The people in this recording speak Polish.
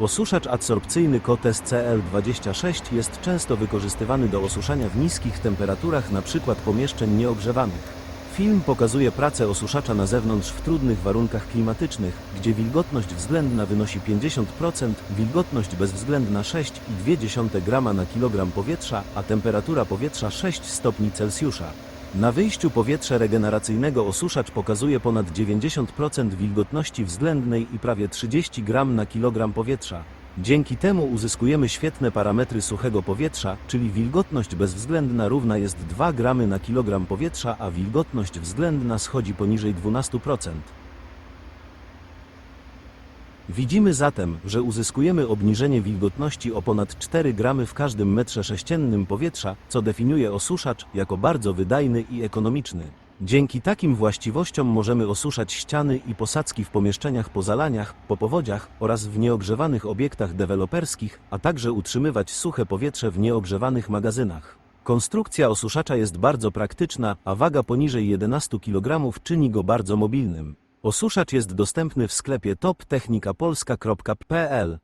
Osuszacz adsorpcyjny KOTES CL26 jest często wykorzystywany do osuszania w niskich temperaturach np. pomieszczeń nieogrzewanych. Film pokazuje pracę osuszacza na zewnątrz w trudnych warunkach klimatycznych, gdzie wilgotność względna wynosi 50%, wilgotność bezwzględna 6,2 grama na kilogram powietrza, a temperatura powietrza 6 stopni Celsjusza. Na wyjściu powietrze regeneracyjnego osuszacz pokazuje ponad 90% wilgotności względnej i prawie 30 gram na kilogram powietrza. Dzięki temu uzyskujemy świetne parametry suchego powietrza, czyli wilgotność bezwzględna równa jest 2 gramy na kilogram powietrza, a wilgotność względna schodzi poniżej 12%. Widzimy zatem, że uzyskujemy obniżenie wilgotności o ponad 4 gramy w każdym metrze sześciennym powietrza, co definiuje osuszacz jako bardzo wydajny i ekonomiczny. Dzięki takim właściwościom możemy osuszać ściany i posadzki w pomieszczeniach po zalaniach, po powodziach oraz w nieogrzewanych obiektach deweloperskich, a także utrzymywać suche powietrze w nieogrzewanych magazynach. Konstrukcja osuszacza jest bardzo praktyczna, a waga poniżej 11 kg czyni go bardzo mobilnym. Osuszacz jest dostępny w sklepie toptechnikapolska.pl.